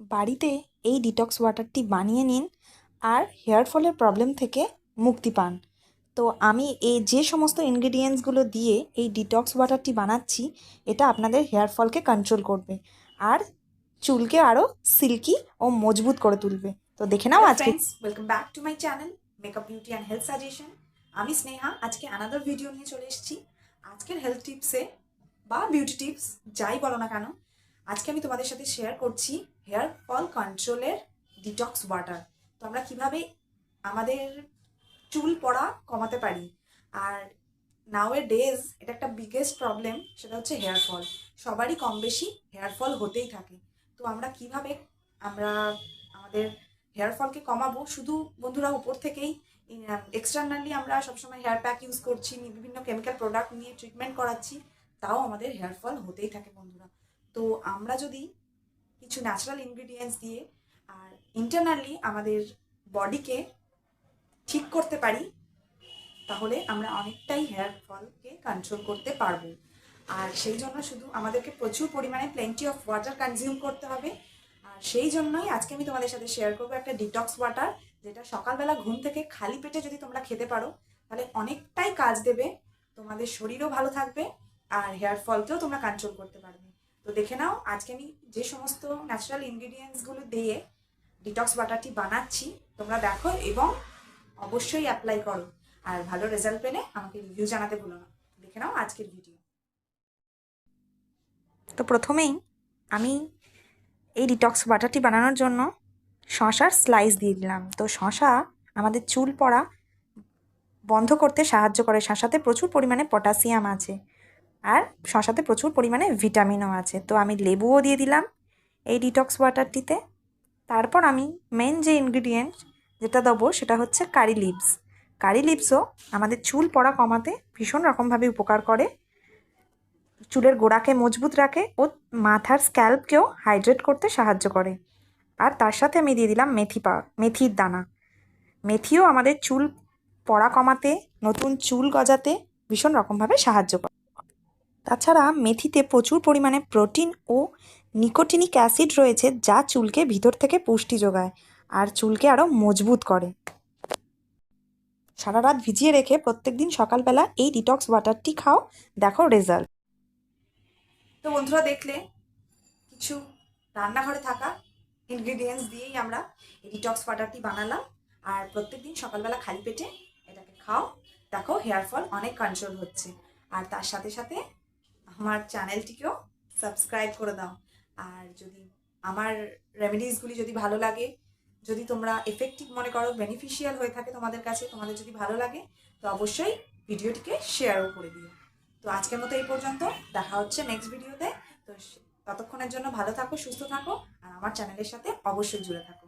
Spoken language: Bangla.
বাড়িতে এই ডিটক্স ওয়াটারটি বানিয়ে নিন আর হেয়ার ফলের প্রবলেম থেকে মুক্তি পান। তো আমি এই যে সমস্ত ইনগ্রিডিয়েন্টসগুলো দিয়ে এই ডিটক্স ওয়াটারটি বানাচ্ছি এটা আপনাদের হেয়ার ফলকে কন্ট্রোল করবে আর চুলকে আরও সিল্কি ও মজবুত করে তুলবে। তো দেখে নাও আজকে। Welcome back to my channel makeup beauty and health suggestion আমি স্নেহা আজকে আনাদার ভিডিও নিয়ে চলে এসেছি। আজকের হেলথ টিপসে বা বিউটি টিপস যাই বলো না কেন আজকে আমি তোমাদের সাথে শেয়ার করছি হেয়ার ফল কন্ট্রোলের ডিটক্স ওয়াটার তো আমরা কীভাবে আমাদের চুল পড়া কমাতে পারি? আর নাও এ ডেজ এটা একটা বিগেস্ট প্রবলেম সেটা হচ্ছে হেয়ার ফল। সবারই কম বেশি হেয়ার ফল হতেই থাকে। তো আমরা কীভাবে আমরা আমাদের হেয়ার ফলকে কমাবো? শুধু বন্ধুরা উপর থেকেই এক্সটার্নালি আমরা সবসময় হেয়ার প্যাক ইউজ করছি, বিভিন্ন কেমিক্যাল প্রোডাক্ট নিয়ে ট্রিটমেন্ট করাচ্ছি, তাও আমাদের হেয়ার ফল হতেই থাকে বন্ধুরা। তো আমরা যদি কিছু ন্যাচারাল ইনগ্রিডিয়েন্টস দিয়ে আর ইন্টারনালি আমাদের বডিকে ঠিক করতে পারি, তাহলে আমরা অনেকটাই হেয়ার ফলকে কন্ট্রোল করতে পারব। আর সেই জন্য শুধু আমাদেরকে প্রচুর পরিমাণে প্লেন্টি অফ ওয়াটার কনজিউম করতে হবে। আর সেই জন্যই আজকে আমি তোমাদের সাথে শেয়ার করব একটা ডিটক্স ওয়াটার যেটা সকালবেলা ঘুম থেকে খালি পেটে যদি তোমরা খেতে পারো, তাহলে অনেকটাই কাজ দেবে, তোমাদের শরীরও ভালো থাকবে, আর হেয়ার ফলকেও তোমরা কন্ট্রোল করতে পারবে। তো দেখে নাও, আজকে আমি যে সমস্ত ন্যাচারাল ইনগ্রিডিয়েন্টসগুলো দিয়ে ডিটক্স ওয়াটারটি বানাচ্ছি, তোমরা দেখো এবং অবশ্যই অ্যাপ্লাই করো। আর ভালো রেজাল্ট পেলে আমাকে রিভিউ জানাতে ভুলো না। দেখে নাও আজকের ভিডিও তো প্রথমেই আমি এই ডিটক্স ওয়াটারটি বানানোর জন্য শশার স্লাইস দিয়ে দিলাম। তো শশা আমাদের চুল পড়া বন্ধ করতে সাহায্য করে। শশাতে প্রচুর পরিমাণে পটাশিয়াম আছে। আর শশাতে প্রচুর পরিমাণে ভিটামিনও আছে। তো আমি লেবুও দিয়ে দিলাম এই ডিটক্স ওয়াটারটিতে তারপর আমি মেন যে ইনগ্রিডিয়েন্ট যেটা দেবো সেটা হচ্ছে কারি লিভস কারি লিভসও আমাদের চুল পড়া কমাতে ভীষণ রকমভাবে উপকার করে। চুলের গোড়াকে মজবুত রাখে ও মাথার স্ক্যাল্পকেও হাইড্রেট করতে সাহায্য করে। আর তার সাথে আমি দিয়ে দিলাম মেথি পা মেথির দানা। মেথিও আমাদের চুল পড়া কমাতে, নতুন চুল গজাতে ভীষণ রকমভাবে সাহায্য করে। তাছাড়া মেথিতে প্রচুর পরিমাণে প্রোটিন ও নিকোটিনিক অ্যাসিড রয়েছে যা চুলকে ভিতর থেকে পুষ্টি যোগায় আর চুলকে আরও মজবুত করে। সারা রাত ভিজিয়ে রেখে প্রত্যেকদিন সকালবেলা এই ডিটক্স ওয়াটারটি খাও, দেখো রেজাল্ট তো বন্ধুরা দেখলে, কিছু রান্নাঘরে থাকা ইনগ্রিডিয়েন্টস দিয়েই আমরা এই ডিটক্স ওয়াটারটি বানালাম। আর প্রত্যেকদিন সকালবেলা খালি পেটে এটাকে খাও, দেখো হেয়ার ফল অনেক কন্ট্রোল হচ্ছে। আর তার সাথে সাথে আমার চ্যানেলটিকেও সাবস্ক্রাইব করে দাও। আর যদি আমার রেমেডিসগুলি যদি ভালো লাগে, যদি তোমরা এফেক্টিভ মনে করো বেনিফিশিয়াল হয়ে থাকে তোমাদের কাছে, তোমাদের যদি ভালো লাগে, তো অবশ্যই ভিডিওটিকে শেয়ারও করে দিও। তো আজকের মতো এই পর্যন্ত, দেখা হচ্ছে নেক্সট ভিডিওতে তো। ততক্ষণের জন্য ভালো থাকো, সুস্থ থাকো, আর আমার চ্যানেলের সাথে অবশ্যই জুড়ে থাকো।